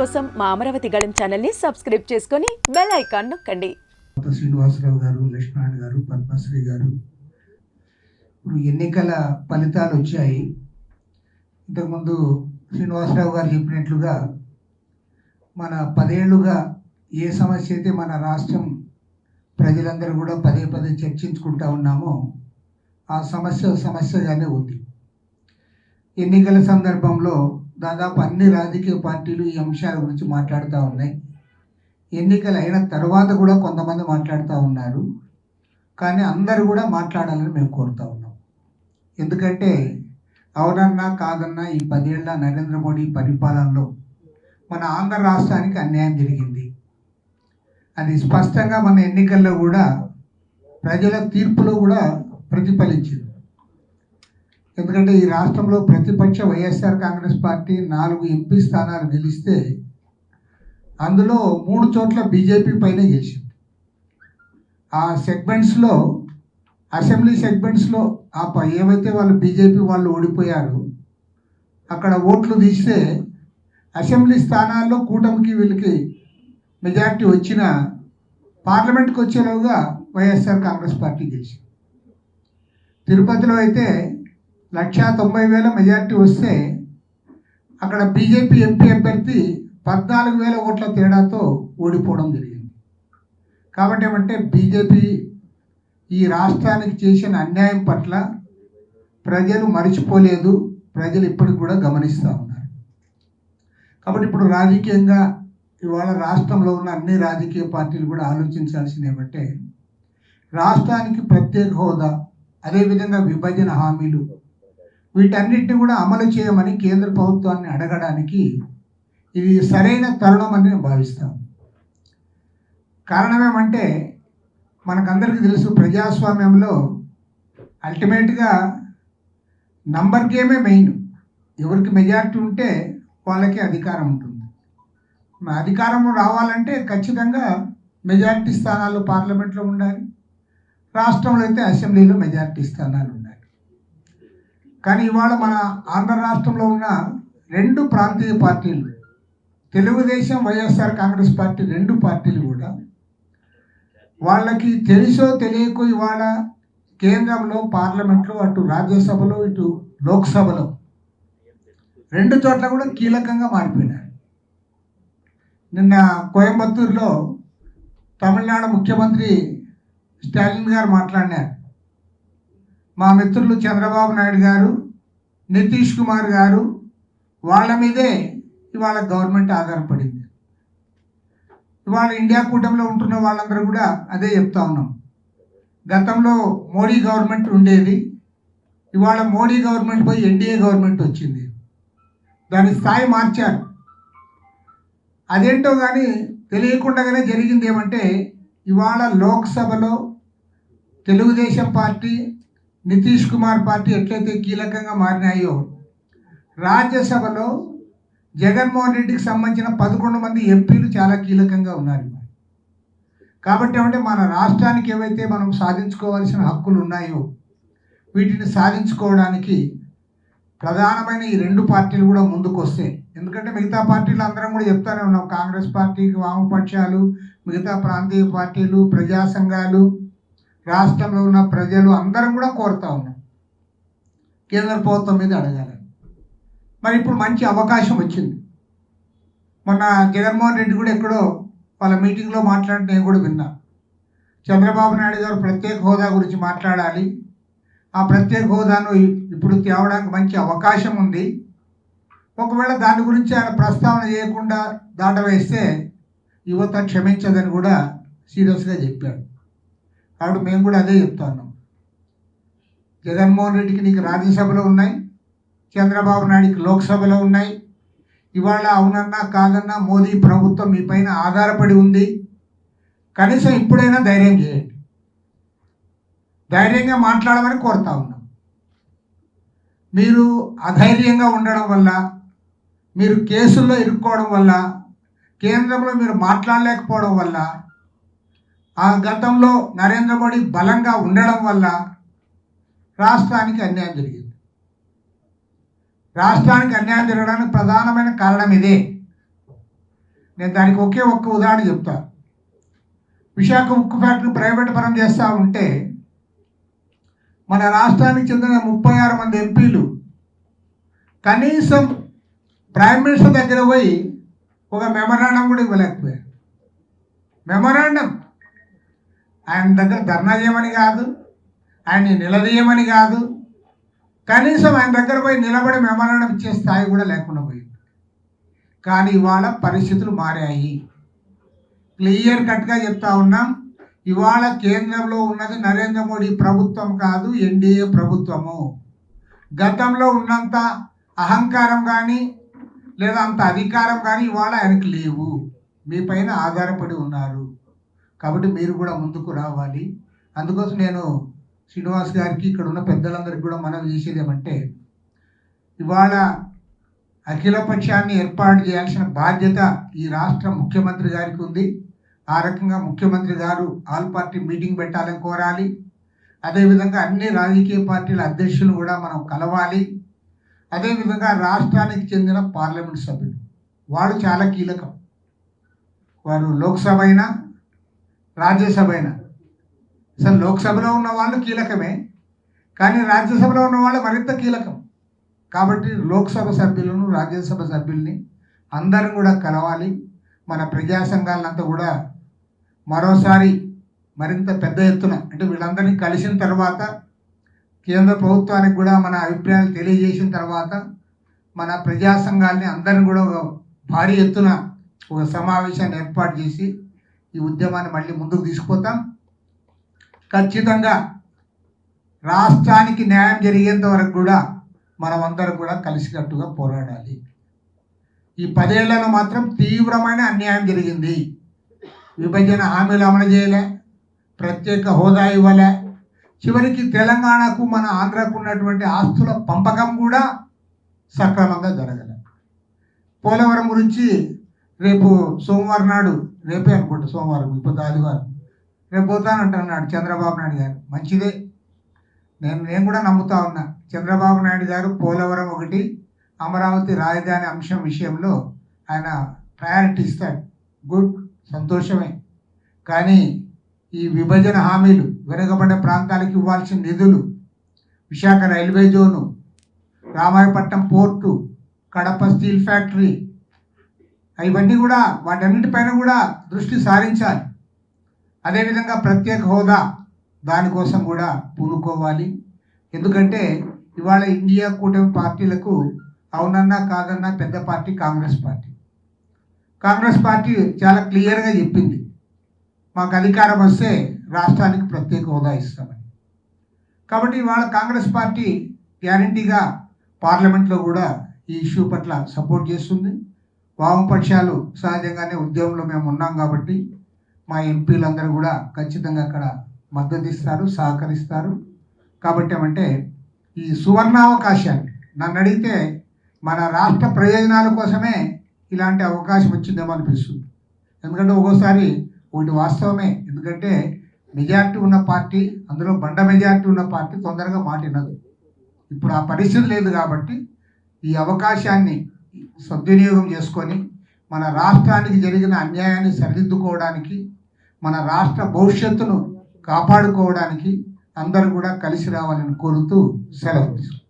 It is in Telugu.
కోసం మా అమరావతి గళం ఛానల్ని సబ్స్క్రైబ్ చేసుకొని బెల్ ఐకాన్ నొక్కండి. శ్రీనివాసరావు గారు లక్ష్మణ్ గారు పద్మశ్రీ గారు. ఇప్పుడు ఎన్నికల ఫలితాలు వచ్చాయి. ఇంతకుముందు శ్రీనివాసరావు గారు చెప్పినట్లుగా మన పదేళ్ళుగా ఏ సమస్య అయితే మన రాష్ట్రం ప్రజలందరూ కూడా పదే పదే చర్చించుకుంటా ఉన్నామో ఆ సమస్య సమస్యగానే ఉంది. ఎన్నికల సందర్భంలో దాదాపు అన్ని రాజకీయ పార్టీలు ఈ అంశాల గురించి మాట్లాడుతూ ఉన్నాయి. ఎన్నికలు అయిన తర్వాత కూడా కొంతమంది మాట్లాడుతూ ఉన్నారు. కానీ అందరూ కూడా మాట్లాడాలని మేము కోరుతా ఉన్నాం. ఎందుకంటే అవునన్నా కాదన్నా ఈ పదేళ్ళ నరేంద్ర మోడీ పరిపాలనలో మన ఆంధ్ర రాష్ట్రానికి అన్యాయం జరిగింది. అది స్పష్టంగా మన ఎన్నికల్లో కూడా ప్రజల తీర్పులో కూడా ప్రతిఫలించింది. ఎందుకంటే ఈ రాష్ట్రంలో ప్రతిపక్ష వైఎస్ఆర్ కాంగ్రెస్ పార్టీ నాలుగు ఎంపీ స్థానాలు గెలిస్తే అందులో మూడు చోట్ల బీజేపీ పైన గెలిచింది. ఆ సెగ్మెంట్స్లో అసెంబ్లీ సెగ్మెంట్స్లో ఆ ప- ఏవైతే వాళ్ళు బీజేపీ వాళ్ళు ఓడిపోయారు అక్కడ ఓట్లు తీస్తే అసెంబ్లీ స్థానాల్లో కూటమికి వీళ్ళకి మెజార్టీ వచ్చిన పార్లమెంట్కి వచ్చేలోగా వైఎస్ఆర్ కాంగ్రెస్ పార్టీ గెలిచింది. తిరుపతిలో అయితే లక్షా తొంభై వేల మెజార్టీ వస్తే అక్కడ బీజేపీ ఎంపీ అభ్యర్థి పద్నాలుగు వేల ఓట్ల తేడాతో ఓడిపోవడం జరిగింది. కాబట్టి ఏమంటే బీజేపీ ఈ రాష్ట్రానికి చేసిన అన్యాయం పట్ల ప్రజలు మరిచిపోలేదు. ప్రజలు ఇప్పటికి కూడా గమనిస్తూ ఉన్నారు. కాబట్టి ఇప్పుడు రాజకీయంగా ఇవాళ రాష్ట్రంలో ఉన్న అన్ని రాజకీయ పార్టీలు కూడా ఆలోచించాల్సింది ఏమంటే రాష్ట్రానికి ప్రత్యేక హోదా అదేవిధంగా విభజన హామీలు వీటన్నిటిని కూడా అమలు చేయమని కేంద్ర ప్రభుత్వాన్ని అడగడానికి ఇది సరైన తరుణం అని నేను భావిస్తాను. కారణం ఏమంటే మనకందరికీ తెలుసు ప్రజాస్వామ్యంలో అల్టిమేట్గా నంబర్ గేమే మెయిన్. ఎవరికి మెజారిటీ ఉంటే వాళ్ళకి అధికారం ఉంటుంది. అధికారం రావాలంటే ఖచ్చితంగా మెజారిటీ స్థానాలు పార్లమెంట్లో ఉండాలి. రాష్ట్రంలో అయితే అసెంబ్లీలో మెజారిటీ స్థానాలు ఉండాలి. కానీ ఇవాళ మన ఆంధ్ర రాష్ట్రంలో ఉన్న రెండు ప్రాంతీయ పార్టీలు తెలుగుదేశం వైఎస్ఆర్ కాంగ్రెస్ పార్టీ రెండు పార్టీలు కూడా వాళ్ళకి తెలుసో తెలియకో ఇవాళ కేంద్రంలో పార్లమెంట్లో అటు రాజ్యసభలో ఇటు లోక్సభలో రెండు చోట్ల కూడా కీలకంగా మారిపోయినారు నిన్న కోయంబత్తూరులో తమిళనాడు ముఖ్యమంత్రి స్టాలిన్ గారు మాట్లాడినారు. మా మిత్రులు చంద్రబాబు నాయుడు గారు నితీష్ కుమార్ గారు వాళ్ళ మీదే ఇవాళ గవర్నమెంట్ ఆధారపడింది. ఇవాళ ఇండియా కూటమిలో ఉంటున్న వాళ్ళందరూ కూడా అదే చెప్తా ఉన్నాం. గతంలో మోడీ గవర్నమెంట్ ఉండేది ఇవాళ మోడీ గవర్నమెంట్ పోయి ఎన్డీఏ గవర్నమెంట్ వచ్చింది. దాని స్థాయి మార్చారు. అదేంటో కానీ తెలియకుండానే జరిగింది ఏమంటే ఇవాళ లోక్సభలో తెలుగుదేశం పార్టీ నితీష్ కుమార్ పార్టీ ఎట్లయితే కీలకంగా మారినాయో రాజ్యసభలో జగన్మోహన్ రెడ్డికి సంబంధించిన పదకొండు మంది ఎంపీలు చాలా కీలకంగా ఉన్నారు కాబట్టి ఏమంటే మన రాష్ట్రానికి ఏవైతే మనం సాధించుకోవాల్సిన హక్కులు ఉన్నాయో వీటిని సాధించుకోవడానికి ప్రధానమైన ఈ రెండు పార్టీలు కూడా ముందుకు వస్తాయి ఎందుకంటే మిగతా పార్టీలు అందరం కూడా చెప్తానే ఉన్నాం. కాంగ్రెస్ పార్టీకి వామపక్షాలు మిగతా ప్రాంతీయ పార్టీలు ప్రజా సంఘాలు రాష్ట్రంలో ఉన్న ప్రజలు అందరం కూడా కోరుతా ఉన్నాం. కేంద్ర ప్రభుత్వం మీద అడగాలి మరి ఇప్పుడు మంచి అవకాశం వచ్చింది. మొన్న జగన్మోహన్ రెడ్డి కూడా ఎక్కడో వాళ్ళ మీటింగ్లో మాట్లాడితే నేను కూడా విన్నా. చంద్రబాబు నాయుడు గారు ప్రత్యేక హోదా గురించి మాట్లాడాలి. ఆ ప్రత్యేక హోదాను ఇ- ఇప్పుడు తేవడానికి మంచి అవకాశం ఉంది. ఒకవేళ దాని గురించి ఆయన ప్రస్తావన చేయకుండా దాటవేస్తే యువత క్షమించదని కూడా సీరియస్గా చెప్పాడు. కాబట్టి మేము కూడా అదే చెప్తున్నాం జగన్మోహన్ రెడ్డికి నీకు రాజ్యసభలో ఉన్నాయి చంద్రబాబు నాయుడికి లోక్సభలో ఉన్నాయి. ఇవాళ అవునన్నా కాదన్నా మోదీ ప్రభుత్వం మీ పైన ఆధారపడి ఉంది. కనీసం ఇప్పుడైనా ధైర్యం చేయండి. ధైర్యంగా మాట్లాడమని కోరుతా ఉన్నాం. మీరు అధైర్యంగా ఉండడం వల్ల మీరు కేసుల్లో ఇరుక్కోవడం వల్ల కేంద్రంలో మీరు మాట్లాడలేకపోవడం వల్ల ఆ గతంలో నరేంద్ర మోడీ బలంగా ఉండడం వల్ల రాష్ట్రానికి అన్యాయం జరిగింది. రాష్ట్రానికి అన్యాయం జరగడానికి ప్రధానమైన కారణం ఇదే. నేను దానికి ఒకే ఒక్క ఉదాహరణ చెప్తా. విశాఖ ఉక్కు ఫ్యాక్టరీ ప్రైవేట్ పరం చేస్తూ ఉంటే మన రాష్ట్రానికి చెందిన ముప్పై ఆరు మంది ఎంపీలు కనీసం ప్రైమ్ మినిస్టర్ దగ్గర పోయి ఒక మెమరాండం కూడా ఇవ్వలేకపోయారు. మెమరాండం ఆయన దగ్గర ధర్నా చేయమని కాదు ఆయన్ని నిలదీయమని కాదు. కనీసం ఆయన దగ్గర పోయి నిలబడి మెమరణం ఇచ్చే స్థాయి కూడా లేకుండా పోయింది. కానీ ఇవాళ పరిస్థితులు మారాయి. క్లియర్ కట్గా చెప్తా ఉన్నాం ఇవాళ కేంద్రంలో ఉన్నది నరేంద్ర మోడీ ప్రభుత్వం కాదు ఎన్డీఏ ప్రభుత్వము. గతంలో ఉన్నంత అహంకారం కానీ లేదా అంత అధికారం కానీ ఇవాళ ఆయనకు లేవు. మీ పైన ఆధారపడి ఉన్నారు. కాబట్టి మీరు కూడా ముందుకు రావాలి. అందుకోసం నేను శ్రీనివాస్ గారికి ఇక్కడ ఉన్న పెద్దలందరికీ కూడా మనం చేసేది ఏమంటే ఇవాళ అఖిలపక్షాన్ని ఏర్పాటు చేయాల్సిన బాధ్యత ఈ రాష్ట్ర ముఖ్యమంత్రి గారికి ఉంది. ఆ రకంగా ముఖ్యమంత్రి గారు ఆల్ పార్టీ మీటింగ్ పెట్టాలని కోరాలి. అదేవిధంగా అన్ని రాజకీయ పార్టీల అధ్యక్షులు కూడా మనం కలవాలి. అదేవిధంగా రాష్ట్రానికి చెందిన పార్లమెంట్ సభ్యులు. వాళ్ళు చాలా కీలకం. వారు లోక్సభ అయినా రాజ్యసభ అయినా అసలు లోక్సభలో ఉన్న వాళ్ళు కీలకమే కానీ రాజ్యసభలో ఉన్న వాళ్ళు మరింత కీలకం. కాబట్టి లోక్సభ సభ్యులను రాజ్యసభ సభ్యుల్ని అందరం కూడా కలవాలి. మన ప్రజా సంఘాలంతా కూడా మరోసారి మరింత పెద్ద ఎత్తున అంటే వీళ్ళందరినీ కలిసిన తర్వాత కేంద్ర ప్రభుత్వానికి కూడా మన అభిప్రాయాలు తెలియజేసిన తర్వాత మన ప్రజా సంఘాలని అందరిని కూడా ఒక భారీ ఎత్తున ఒక సమావేశాన్ని ఏర్పాటు చేసి ఈ ఉద్యమాన్ని మళ్ళీ ముందుకు తీసుకుపోతాం. ఖచ్చితంగా రాష్ట్రానికి న్యాయం జరిగేంత వరకు కూడా మనమందరం కూడా కలిసికట్టుగా పోరాడాలి. ఈ పదేళ్ళలో మాత్రం తీవ్రమైన అన్యాయం జరిగింది. విభజన హామీలు అమలు చేయలే ప్రత్యేక హోదా ఇవ్వలే. చివరికి తెలంగాణకు మన ఆంధ్రకు ఉన్నటువంటి ఆస్తుల పంపకం కూడా సక్రమంగా జరగలే. పోలవరం గురించి రేపు సోమవారం నాడు రేపే అనుకుంటా సోమవారం ఇప్పుడు ఆదివారం రేపు పోతానంటున్నాడు చంద్రబాబు నాయుడు గారు. మంచిదే. నేను నేను కూడా నమ్ముతా ఉన్నా. చంద్రబాబు నాయుడు గారు పోలవరం ఒకటి అమరావతి రాజధాని అంశం విషయంలో ఆయన ప్రయారిటీ ఇస్తాడు. గుడ్ సంతోషమే. కానీ ఈ విభజన హామీలు వెనుకబడ్డ ప్రాంతాలకు ఇవ్వాల్సిన నిధులు Visakha railway zone Ramayapatnam port Kadapa steel factory ఇవన్నీ కూడా వాటన్నిటిపైన కూడా దృష్టి సారించాలి. అదేవిధంగా ప్రత్యేక హోదా దానికోసం కూడా పూనుకోవాలి. ఎందుకంటే ఇవాళ ఇండియా కూటమి పార్టీలకు అవునన్నా కాదన్నా పెద్ద party Congress party. Congress party చాలా క్లియర్గా చెప్పింది. మాకు అధికారం వస్తే రాష్ట్రానికి ప్రత్యేక హోదా ఇస్తామని. కాబట్టి ఇవాళ కాంగ్రెస్ పార్టీ గ్యారంటీగా పార్లమెంట్లో కూడా ఈ ఇష్యూ పట్ల సపోర్ట్ చేస్తుంది. వామపక్షాలు సహజంగానే ఉద్యమంలో మేము ఉన్నాం కాబట్టి మా ఎంపీలందరూ కూడా ఖచ్చితంగా అక్కడ మద్దతు ఇస్తారు సహకరిస్తారు. కాబట్టి ఏమంటే ఈ సువర్ణావకాశాన్ని నన్ను అడిగితే మన రాష్ట్ర ప్రయోజనాల కోసమే ఇలాంటి అవకాశం వచ్చిందేమో అనిపిస్తుంది. ఎందుకంటే ఒక్కోసారి ఒకటి వాస్తవమే. ఎందుకంటే మెజార్టీ ఉన్న పార్టీ అందులో బండ మెజార్టీ ఉన్న పార్టీ తొందరగా మాటినదు ఇప్పుడు ఆ పరిస్థితి లేదు కాబట్టి ఈ అవకాశాన్ని సద్వినియోగం చేసుకొని మన రాష్ట్రానికి జరిగిన అన్యాయాన్ని సరిదిద్దుకోవడానికి మన రాష్ట్ర భవిష్యత్తును కాపాడుకోవడానికి అందరూ కూడా కలిసి రావాలని కోరుతూ సెలవు తీసుకుంటాం.